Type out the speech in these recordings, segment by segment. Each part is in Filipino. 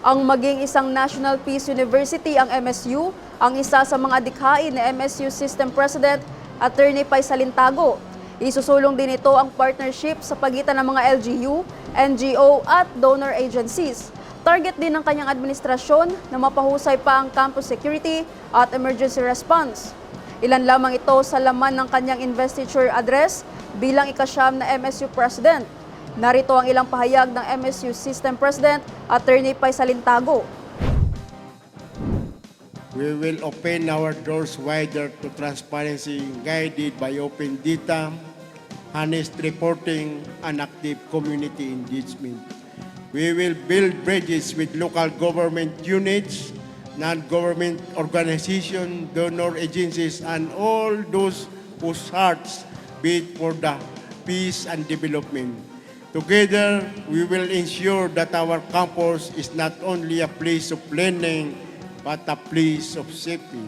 Ang maging isang National Peace University ang MSU, ang isa sa mga adikhain ni MSU System President Attorney Pai Salintago. Isusulong din ito ang partnership sa pagitan ng mga LGU, NGO at donor agencies. Target din ng kanyang administrasyon na mapahusay pa ang campus security at emergency response. Ilan lamang ito sa laman ng kanyang investiture address bilang ikasyam na MSU President. Narito ang ilang pahayag ng MSU System President Attorney Pai Salintago. We will open our doors wider to transparency guided by open data, honest reporting, and active community engagement. We will build bridges with local government units, non-government organizations, donor agencies, and all those whose hearts beat for the peace and development. Together, we will ensure that our campus is not only a place of learning, but a place of safety,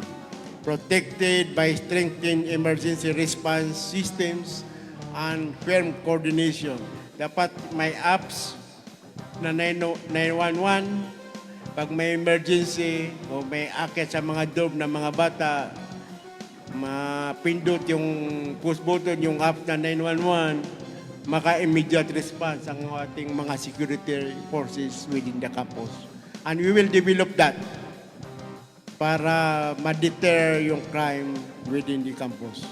protected by strengthened emergency response systems and firm coordination. Dapat may apps na 911 pag may emergency o may akit sa mga dorm ng mga bata, mapindot yung push button, yung app na 911, maka-immediate response ang ating mga security forces within the campus. And we will develop that para ma-deter yung crime within the campus.